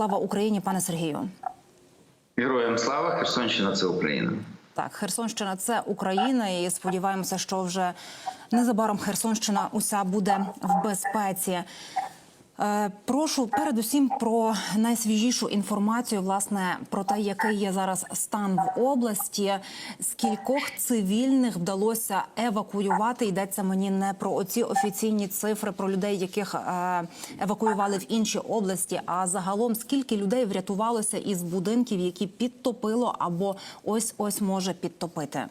Слава Україні, пане Сергію. Героям слава Херсонщина це Україна. Так, Херсонщина це Україна, і сподіваємося, що вже незабаром Херсонщина уся буде в безпеці. Е, Прошу передусім про найсвіжішу інформацію, власне, про те, який є зараз стан в області. Скількох цивільних вдалося евакуювати? Йдеться мені не про оці офіційні цифри про людей, яких е, евакуювали в інші області. А загалом скільки людей врятувалося із будинків, які підтопило або ось ось може підтопити?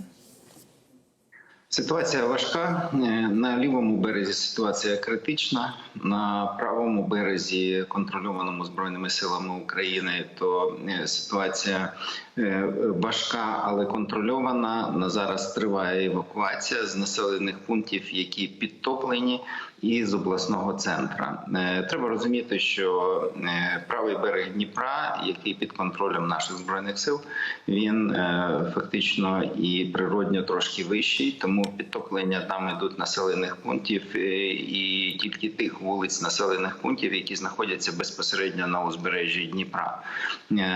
Ситуація важка. Е, На лівому березі ситуація критична. На правому березі, контрольованому збройними силами України, то е, ситуація е, важка, але контрольована. На зараз триває евакуація з населених пунктів, які підтоплені, і з обласного центра. Е, Треба розуміти, що е, правий берег Дніпра, який під контролем наших збройних сил, він е, фактично і природньо трошки вищий, тому підтоплення там ідуть населених пунктів і тільки тих вулиць населених пунктів, які знаходяться безпосередньо на узбережжі Дніпра.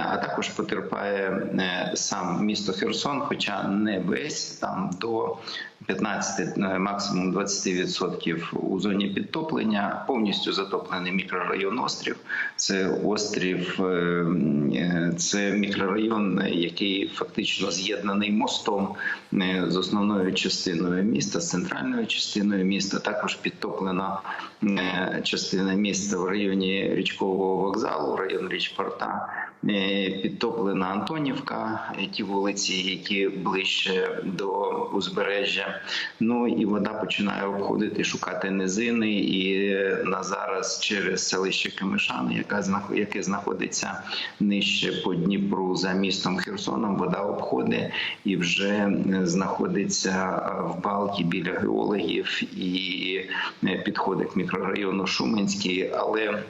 А також потерпає сам місто Херсон, хоча не весь там до 15, е, максимум 20% у зоні підтоплення. Повністю затоплений мікрорайон Острів. Це острів, е, е, це мікрорайон, який фактично з'єднаний мостом е, з основною частиною міста, з центральною частиною міста. Також підтоплена частина міста в районі річкового вокзалу, район Річпорта. Е, Підтоплена Антонівка, е, ті вулиці, які ближче до узбережжя. Ну і вода починає обходити, шукати низини. І е, на зараз через селище Кемишани, яка яке знаходиться нижче по Дніпру за містом Херсоном, вода обходить і вже е, знаходиться е, в Балті біля геологів і е, підходить к мікрорайону Шуменський, але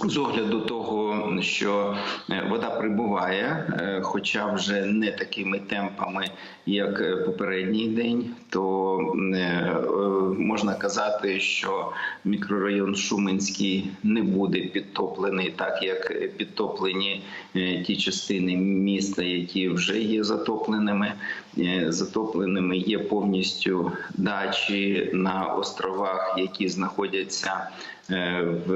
з огляду того, що е, вода прибуває, е, хоча вже не такими темпами, як е, попередній день, то можна казати, що мікрорайон Шуменський не буде підтоплений, так як підтоплені ті частини міста, які вже є затопленими. Затопленими є повністю дачі на островах, які знаходяться в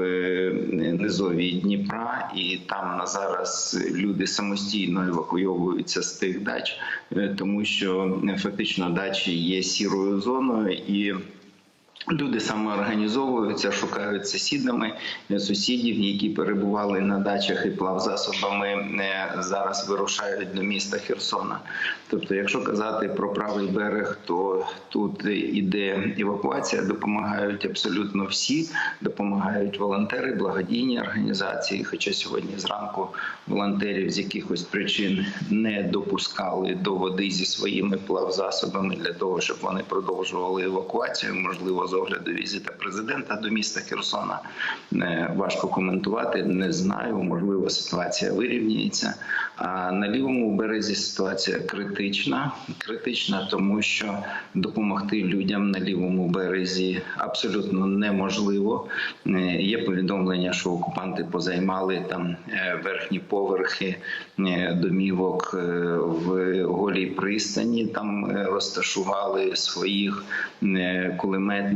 низові Дніпра, і там на зараз люди самостійно евакуйовуються з тих дач, е, тому що е, фактично дачі є сірою зоною і. Люди самоорганізовуються, шукають сусідами е, сусідів, які перебували на дачах і плавзасобами, е, зараз вирушають до міста Херсона. Тобто, якщо казати про правий берег, то тут іде евакуація, допомагають абсолютно всі, допомагають волонтери, благодійні організації. Хоча сьогодні зранку волонтерів з якихось причин не допускали до води зі своїми плавзасобами для того, щоб вони продовжували евакуацію. Можливо, з огляду візита президента до міста Херсона е, важко коментувати. Не знаю, можливо, ситуація вирівняється. А на лівому березі ситуація критична. Критична, тому що допомогти людям на лівому березі абсолютно неможливо. Е, Є повідомлення, що окупанти позаймали там е, верхні поверхи домівок в голій пристані. Там розташували своїх е,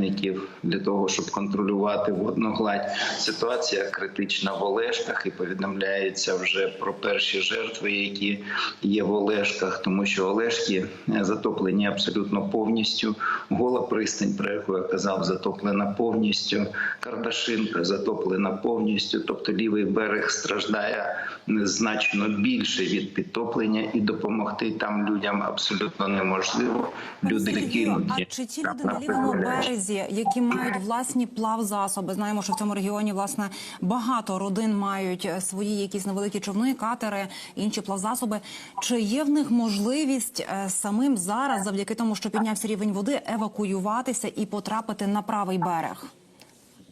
кулеметників для того, щоб контролювати водну гладь. Ситуація критична в Олешках і повідомляється вже про перші жертви, які є в Олешках, тому що Олешки е, затоплені абсолютно повністю. Гола пристань, про яку я казав, затоплена повністю. Кардашинка затоплена повністю. Тобто лівий берег страждає значно більше від підтоплення, і допомогти там людям абсолютно неможливо. Люди кинуті. А чи ті люди на лівому направляють. Березі, які мають власні плавзасоби? Знаємо, що в цьому регіоні власне багато родин мають е, свої якісь невеликі човни, катери, інші плавзасоби. Чи є в них можливість е, самим зараз, завдяки тому, що піднявся рівень води, евакуюватися і потрапити на правий берег?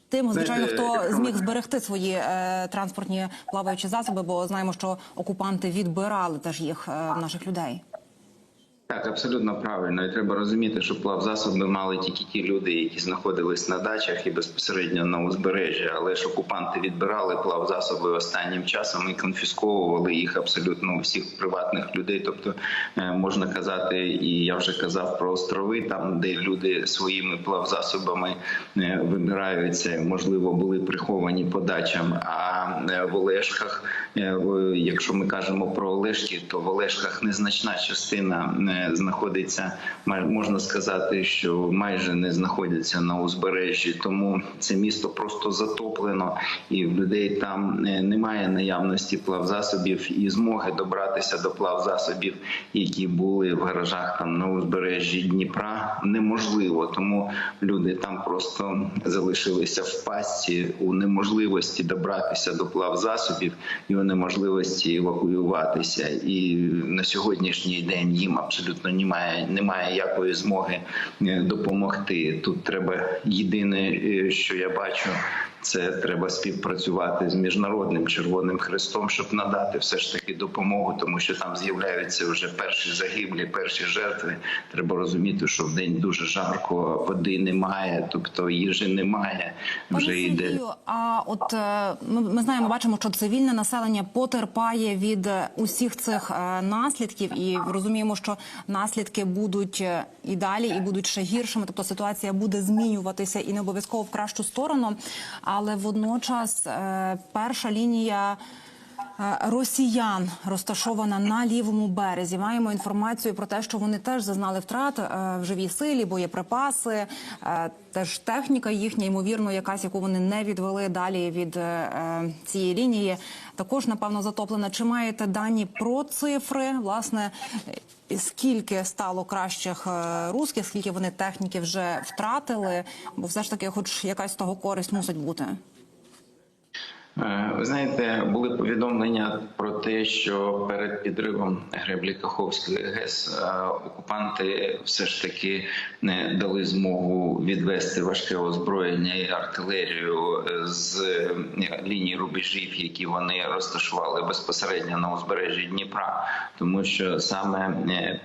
Тим, звичайно, хто зміг зберегти свої е, транспортні плаваючі засоби, бо знаємо, що окупанти відбирали теж їх е, наших людей. Так, абсолютно правильно. І треба розуміти, що плавзасоби мали тільки ті люди, які знаходились на дачах і безпосередньо на узбережжі. Але ж окупанти відбирали плавзасоби останнім часом і конфісковували їх абсолютно у всіх приватних людей. Тобто е, можна казати, і я вже казав про острови, там де люди своїми плавзасобами е, вибираються, можливо, були приховані по дачам. А е, в Олешках, якщо ми кажемо про Олешки, то в Олешках незначна частина е, знаходиться, можна сказати, що майже не знаходяться на узбережжі, тому це місто просто затоплено, і в людей там е, немає наявності плавзасобів і змоги добратися до плавзасобів, які були в гаражах там на узбережжі Дніпра, неможливо. Тому люди там просто залишилися в пасті у неможливості добратися до плавзасобів і у неможливості евакуюватися. І на сьогоднішній день їм абсолютно немає, немає якої змоги е, допомогти. Тут треба єдине, е, що я бачу. Це треба співпрацювати з міжнародним Червоним Хрестом, щоб надати все ж таки допомогу, тому що там з'являються вже перші загиблі, перші жертви. Треба розуміти, що в день дуже жарко, води немає, тобто їжі немає. Вже Пане йде Сергію, а от е, ми, ми знаємо, бачимо, що цивільне населення потерпає від е, усіх цих е, наслідків, і розуміємо, що наслідки будуть і далі, і будуть ще гіршими. Тобто ситуація буде змінюватися і не обов'язково в кращу сторону. Але водночас е, перша лінія. Е, Росіян розташована на лівому березі. Маємо інформацію про те, що вони теж зазнали втрат е, в живій силі, боєприпаси, е, теж техніка їхня, ймовірно, якась, яку вони не відвели далі від цієї лінії. Також напевно затоплена. Чи маєте дані про цифри? Власне, скільки стало кращих русських, скільки вони техніки вже втратили? Бо все ж таки, хоч якась того користь мусить бути. Е, Ви знаєте, були повідомлення про те, що перед підривом греблі Каховської ГЕС е, окупанти все ж таки не дали змогу відвести важке озброєння і артилерію е, з лінії рубежів, які вони розташували безпосередньо на узбережжі Дніпра, тому що саме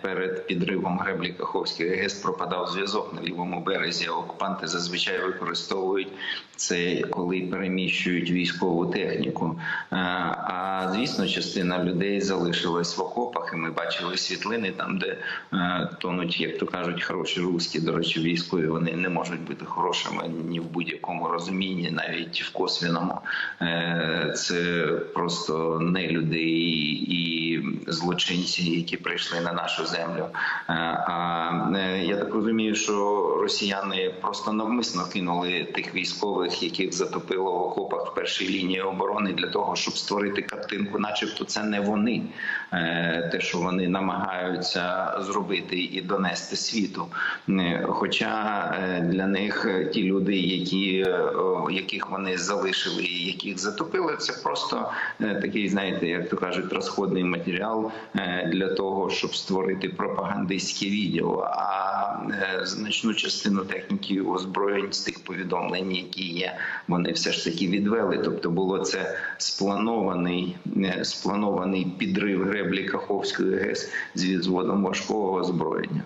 перед підривом греблі Каховської ГЕС пропадав зв'язок на лівому березі. Окупанти зазвичай використовують це, коли переміщують військову техніку. Е, А звісно, частина людей залишилась в окопах, і ми бачили світлини там, де е, тонуть, як то кажуть, хороші руські. До речі, військові вони не можуть бути хорошими ні в будь-якому розумінні, навіть в косвіному. Е, Це просто не люди і, злочинці, які прийшли на нашу землю. А я так розумію, що росіяни просто навмисно кинули тих військових, яких затопило в окопах в першій лінії оборони, для того, щоб створити картинку, начебто це не вони, е, те, що вони намагаються зробити і донести світу. Е, Хоча е, для них ті люди, які яких вони залишили і яких затопили, це просто такий, знаєте, як то кажуть, розходний матеріал для того, щоб створити пропагандистське відео. А значну частину техніки і озброєнь з тих повідомлень, які є, вони все ж таки відвели. Тобто було це спланований, е, спланований підрив греблі Каховської ГЕС з відзводом важкого озброєння.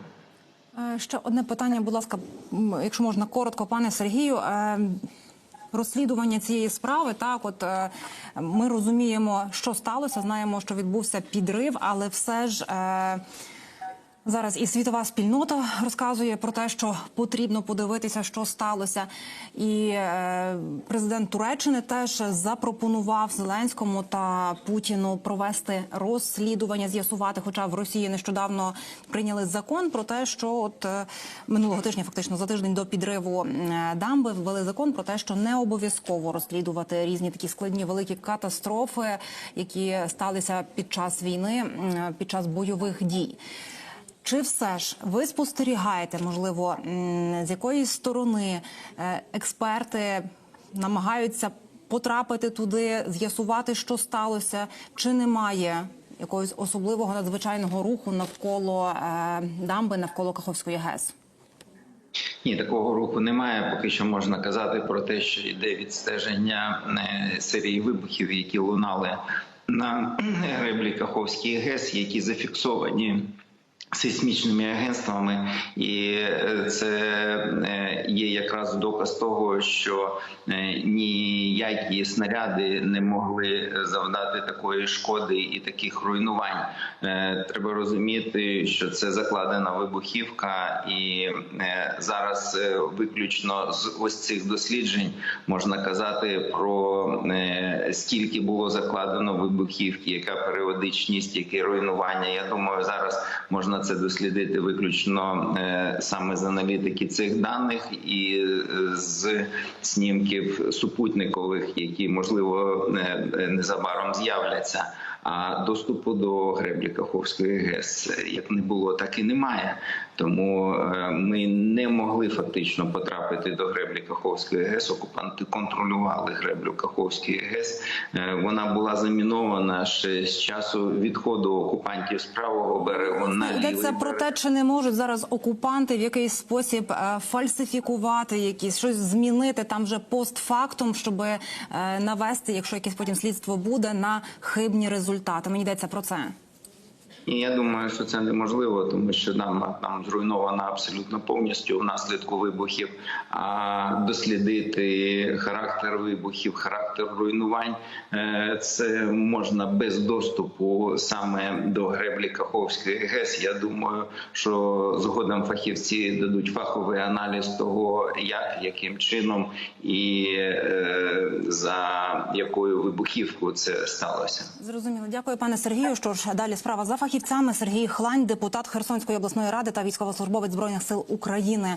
Е, Ще одне питання, будь ласка, якщо можна коротко, пане Сергію. Е, Розслідування цієї справи, так от ми розуміємо, що сталося. Знаємо, що відбувся підрив, але все ж зараз і світова спільнота розказує про те, що потрібно подивитися, що сталося. І е, президент Туреччини теж запропонував Зеленському та Путіну провести розслідування, з'ясувати. Хоча в Росії нещодавно прийняли закон про те, що от е, минулого тижня, фактично за тиждень до підриву е, дамби, ввели закон про те, що не обов'язково розслідувати різні такі складні великі катастрофи, які сталися під час війни, під час бойових дій. Чи все ж ви спостерігаєте, можливо, з якоїсь сторони е, експерти намагаються потрапити туди, з'ясувати, що сталося, чи немає якогось особливого надзвичайного руху навколо е, дамби, навколо Каховської ГЕС? Ні, такого руху немає. Поки що можна казати про те, що йде відстеження е, серії вибухів, які лунали на греблі Каховській ГЕС, які зафіксовані Сейсмічними агентствами, і е, це е, є якраз доказ того, що е, ніякі снаряди не могли завдати такої шкоди і таких руйнувань. Треба розуміти, що це закладена вибухівка, і зараз виключно з ось цих досліджень можна казати про скільки було закладено вибухівки, яка періодичність, які руйнування. Я думаю, зараз можна це дослідити виключно е, саме з аналітики цих даних і е, з снімків супутникових, які можливо е, незабаром з'являться. А доступу до греблі Каховської ГЕС як не було, так і немає. Тому е, ми не могли фактично потрапити до греблі Каховської ГЕС. Окупанти контролювали греблю Каховської ГЕС. Е, Вона була замінована ще з часу відходу окупантів з правого берегу на лівий Йдеться про те, чи не можуть зараз окупанти в якийсь спосіб е, фальсифікувати якісь щось змінити там вже постфактум, щоб е, навести, якщо якесь потім слідство буде, на хибні результати. Мені йдеться про це. І я думаю, що це неможливо, тому що нам там зруйнована абсолютно повністю внаслідку вибухів. А дослідити характер вибухів, характер руйнувань е, це можна без доступу саме до греблі Каховської ГЕС. Я думаю, що згодом фахівці дадуть фаховий аналіз того, як яким чином і е, за якою вибухівкою це сталося. Зрозуміло. Дякую, пане Сергію. Що ж далі справа за фахівцями. Сергій Хлань, депутат Херсонської обласної ради та військовослужбовець збройних сил України.